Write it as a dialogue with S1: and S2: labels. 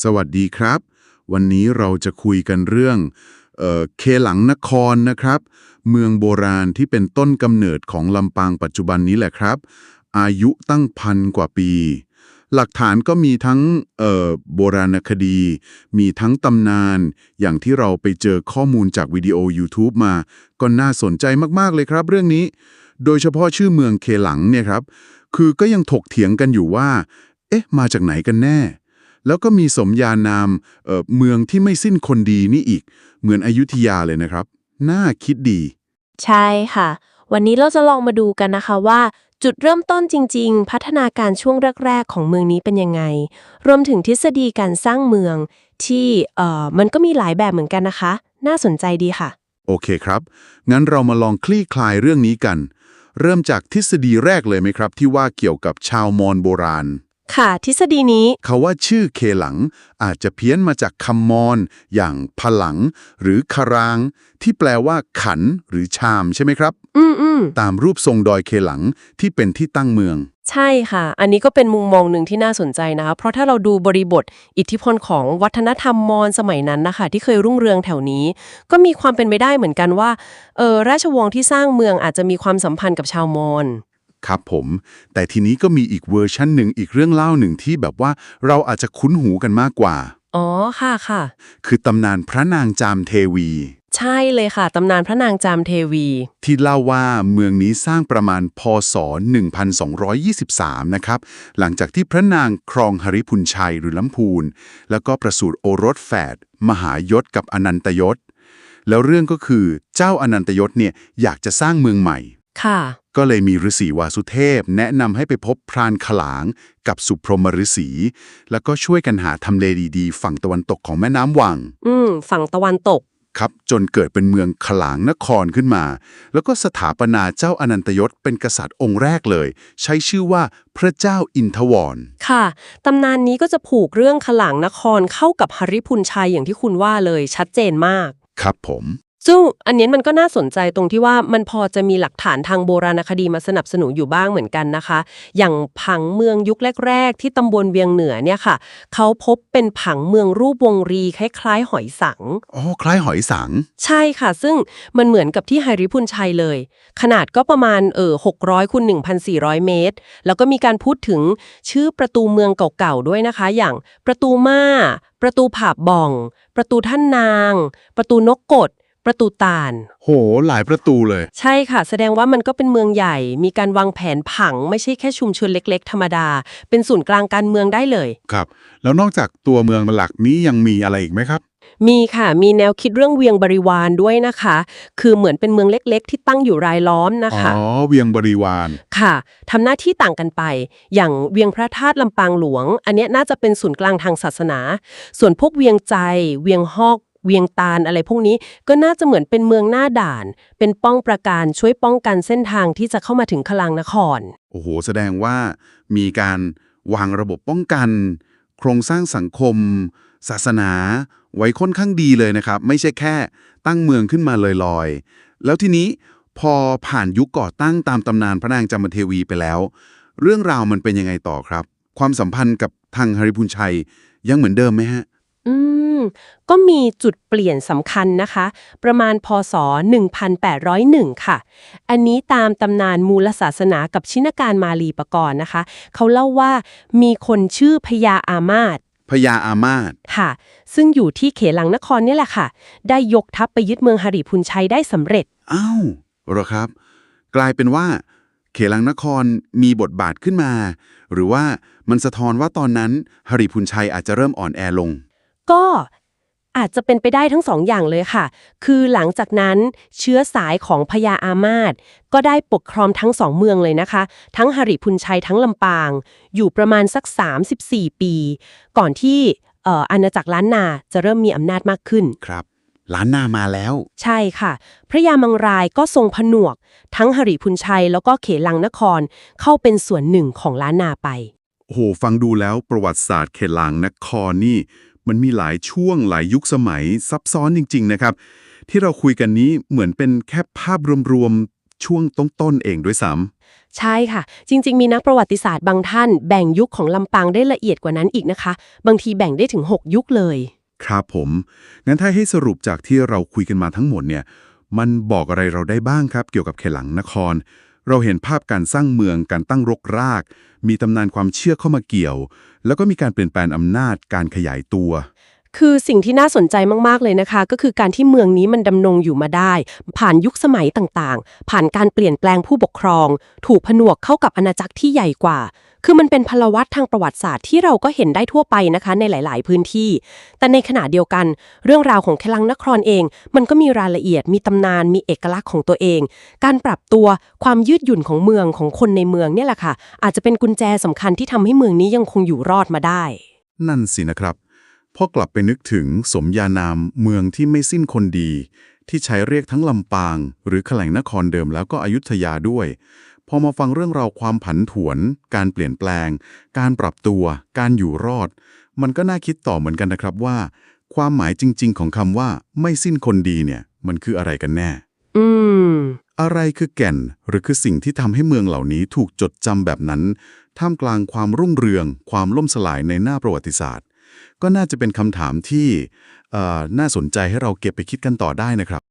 S1: สวัสดีครับ วันนี้เราจะคุยกันเรื่องเออเคหลังนครนะครับ เมืองโบราณที่เป็นต้นกำเนิดของลำปางปัจจุบันนี้แหละครับ อายุตั้งพันกว่าปี หลักฐานก็มีทั้งเอ่อโบราณคดี มีทั้งตำนาน อย่างที่เราไปเจอข้อมูลจากวิดีโอ YouTube มา ก็น่าสนใจมากๆเลยครับเรื่องนี้ โดยเฉพาะชื่อเมืองเคหลังเนี่ยครับ คือก็ยังถกเถียงกันอยู่ว่า เอ๊ะ มาจากไหนกันแน่ แล้วก็มีสมญานามเอ่อเมืองที่ไม่สิ้นคนดีนี่อีก เหมือนอยุธยาเลยนะครับ น่าคิดดี
S2: ใช่ค่ะ วันนี้เราจะลองมาดูกันนะคะว่า จุดเริ่มต้นจริง ๆ พัฒนาการช่วงแรก ๆ ของเมืองนี้เป็นยังไง รวมถึงทฤษฎีการสร้างเมืองที่เอ่อมันก็มีหลายแบบเหมือนกันนะคะ น่าสนใจดีค่ะ
S1: โอเคครับ งั้นเรามาลองคลี่คลายเรื่องนี้กัน เริ่มจากทฤษฎีแรกเลยไหมครับ ที่ว่าเกี่ยวกับชาวมอญโบราณ
S2: ค่ะ ทฤษฎีนี้
S1: เขาว่าชื่อเคหลังอาจจะเพี้ยนมาจากคำมอญอย่างพลัง หรือคาราง ที่แปลว่า ขัน หรือชามใช่ไหมครับ
S2: อืมอืม
S1: ตามรูปทรงดอยเคหลังที่เป็นที่ตั้งเมือง
S2: ใช่ค่ะ อันนี้ก็เป็นมุมมองหนึ่งที่น่าสนใจนะคะ เพราะถ้าเราดูบริบท อิทธิพลของวัฒนธรรมมอญสมัยนั้นนะคะ ที่เคยรุ่งเรืองแถวนี้ ก็มีความเป็นไปได้เหมือนกันว่าเออราชวงศ์ที่สร้างเมืองอาจจะมีความสัมพันธ์กับชาวมอญ
S1: ครับผม แต่ทีนี้ก็มีอีกเวอร์ชันหนึ่งอีกเรื่องเล่าหนึ่งที่แบบว่าเราอาจจะคุ้นหูกันมากกว่า
S2: อ๋อค่ะค่ะ
S1: คือตำนานพระนางจามเทวี
S2: ใช่เลยค่ะ ตำนานพระนางจามเทวี
S1: ที่เล่าว่าเมืองนี้สร้างประมาณพศ 1223 นะครับ หลังจากที่พระนางครองหริพุนชัยหรือลำพูน แล้วก็ประสูติโอรสแฝดมหายศกับอนันตยศ แล้วเรื่องก็คือเจ้าอนันตยศเนี่ยอยากจะสร้างเมืองใหม่
S2: ค่ะ
S1: ก็เลยมีฤาษีวาสุเทพ แนะนำให้ไปพบพรานขลางกับสุพรหมฤาษีแล้วก็ช่วยกันหาทำเลดีๆ ฝั่งตะวันตกของแม่น้ำวัง
S2: อืม ฝั่งตะวันตก
S1: ครับ จนเกิดเป็นเมืองขลางนครขึ้นมา แล้วก็สถาปนาเจ้าอนันตยศเป็นกษัตริย์องค์แรกเลย ใช้ชื่อว่าพระเจ้าอินทวร
S2: ค่ะ ตำนานนี้ก็จะผูกเรื่องขลางนครเข้ากับหริพุนชัยอย่างที่คุณว่าเลยชัดเจนมาก
S1: ครับผม
S2: ซึ่งอันนี้มันก็น่าสนใจตรงที่ว่ามันพอจะมีหลักฐานทางโบราณคดีมาสนับสนุนอยู่บ้างเหมือนกันนะคะ อย่างผังเมืองยุคแรก ๆ ที่ตำบลเวียงเหนือเนี่ยค่ะ เขาพบเป็นผังเมืองรูปวงรีคล้ายๆ หอยสัง
S1: อ๋อ คล้ายหอยสัง
S2: ใช่ค่ะ ซึ่งมันเหมือนกับที่ไฮริพุนชัยเลย ขนาดก็ประมาณเออ600คูณ1,400 เมตร แล้วก็มีการพูดถึงชื่อประตูเมืองเก่าๆด้วยนะคะ อย่างประตูม่าประตูผาบบ่อง ประตูท่านนาง ประตูนกกด ประตูตาล
S1: โห หลายประตูเลย
S2: ใช่ค่ะ แสดงว่ามันก็เป็นเมืองใหญ่ มีการวางแผนผัง ไม่ใช่แค่ชุมชนเล็ก ๆ ธรรมดา เป็นศูนย์กลางการเมืองได้เลย
S1: ครับ แล้วนอกจากตัวเมืองหลักนี้ยังมีอะไรอีกไหมครับ
S2: มีค่ะ มีแนวคิดเรื่องเวียงบริวารด้วยนะคะ คือเหมือนเป็นเมืองเล็ก ๆ ที่ตั้งอยู่รายล้อมนะ
S1: อ๋อ
S2: คะ
S1: เวียงบริวาร
S2: ค่ะทำหน้าที่ต่างกันไป อย่างเวียงพระธาตุลำปางหลวง อันเนี้ยน่าจะเป็นศูนย์กลางทางศาสนา ส่วนพวกเวียงใจ เวียงฮอก เวียงตาลอะไรพวกนี้ ก็น่าจะเหมือนเป็นเมืองหน้าด่าน เป็นป้องประการช่วยป้องกันเส้นทางที่จะเข้ามาถึงคลังนคร
S1: โอ้โห แสดงว่ามีการวางระบบป้องกัน โครงสร้างสังคม ศาสนา ไว้ค่อนข้างดีเลยนะครับ ไม่ใช่แค่ ตั้งเมืองขึ้นมาลอยๆ แล้วทีนี้พอผ่านยุคก่อตั้งตามตำนานพระนางจามเทวีไปแล้ว เรื่องราวมันเป็นยังไงต่อครับ ความสัมพันธ์กับทางหริพุนชัยยังเหมือนเดิมไหมฮะ
S2: อืม ก็มีจุดเปลี่ยนสำคัญนะคะ ประมาณพศ 1801 ค่ะ อันนี้ตามตำนานมูลศาสนากับชินการมาลีปกรณ์นะคะ เขาเล่าว่ามีคนชื่อพญาอามาตย์
S1: พญาอามาตย์
S2: ค่ะ ซึ่งอยู่ที่เขลังนครนี่แหละค่ะ ได้ยกทัพไปยึดเมืองหริพุนชัยได้สำเร็จ
S1: อ้าวเหรอครับ กลายเป็นว่า เขลังนครมีบทบาทขึ้นมา หรือว่ามันสะท้อนว่าตอนนั้นหริพุนชัยอาจจะเริ่มอ่อนแอลง
S2: ก็อาจจะเป็นไปได้ทั้งสองอย่างเลยค่ะ คือหลังจากนั้นเชื้อสายของพญาอามาตย์ก็ได้ปกครองทั้งสองเมืองเลยนะคะ ทั้งหริพุนชัยทั้งลำปาง อยู่ประมาณสัก 34 ปี ก่อนที่เอ่ออาณาจักรล้านนาจะเริ่มมีอำนาจมากขึ้น
S1: ครับ ล้านนามาแล้ว
S2: ใช่ค่ะ พระยามังรายก็ทรงผนวก ทั้งหริพุนชัยแล้วก็เขลังนครเข้าเป็นส่วนหนึ่งของล้านนาไป
S1: โอ้โห ฟังดูแล้วประวัติศาสตร์เขลางนครนี่ มันมีหลายช่วงหลายยุคสมัยซับซ้อนจริง ๆ นะครับ ที่เราคุยกันนี้เหมือนเป็นแค่ภาพรวมๆช่วงต้นๆเองด้วยซ้
S2: ใช่ค่ะ จริง ๆ มีนักประวัติศาสตร์บางท่าน แบ่งยุคของลำปางได้ละเอียดกว่านั้นอีกนะคะ บางทีแบ่งได้ถึง 6 ยุคเลยำ
S1: ครับผม งั้นถ้าให้สรุปจากที่เราคุยกันมาทั้งหมดเนี่ย มันบอกอะไรเราได้บ้างครับ เกี่ยวกับเขลังนคร เราเห็นภาพการสร้างเมืองการตั้งรกราก มีตำนานความเชื่อเข้ามาเกี่ยว แล้วก็มีการเปลี่ยนแปลงอำนาจการขยายตัว
S2: คือสิ่งที่น่าสนใจมาก ๆ เลยนะคะ ก็คือการที่เมืองนี้มันดำรงอยู่มาได้ ผ่านยุคสมัยต่างๆ ผ่านการเปลี่ยนแปลงผู้ปกครอง ถูกผนวกเข้ากับอาณาจักรที่ใหญ่กว่า คือมันเป็นพลวัตทางประวัติศาสตร์ที่เราก็เห็นได้ทั่วไปนะคะ ในหลาย ๆ พื้นที่ แต่ในขณะเดียวกัน เรื่องราวของแคลังนครเอง มันก็มีรายละเอียดมีตำนาน มีเอกลักษณ์ของตัวเอง การปรับตัวความยืดหยุ่นของเมืองของคนในเมืองเนี่ยแหละค่ะอาจจะเป็นกุญแจสำคัญที่ทำให้เมืองนี้ยังคงอยู่รอดมาได้
S1: นั่นสินะครับ พอกลับไปนึกถึงสมญานามเมืองที่ไม่สิ้นคนดี ที่ใช้เรียกทั้งลำปาง หรือแขลงนครเดิมแล้วก็อยุธยาด้วย พอมาฟังเรื่องราวความผันผวน การเปลี่ยนแปลง การปรับตัว การอยู่รอด มันก็น่าคิดต่อเหมือนกันนะครับว่า ความหมายจริง ๆ ของคำว่า ไม่สิ้นคนดีเนี่ยมันคืออะไรกันแน่
S2: อืม
S1: อะไรคือแก่นหรือคือสิ่งที่ทำให้เมืองเหล่านี้ถูกจดจำแบบนั้น ท่ามกลางความรุ่งเรือง ความล่มสลายในหน้าประวัติศาสตร์ ก็น่าจะเป็นคำถามที่น่าสนใจให้เราเก็บไปคิดกันต่อได้นะครับ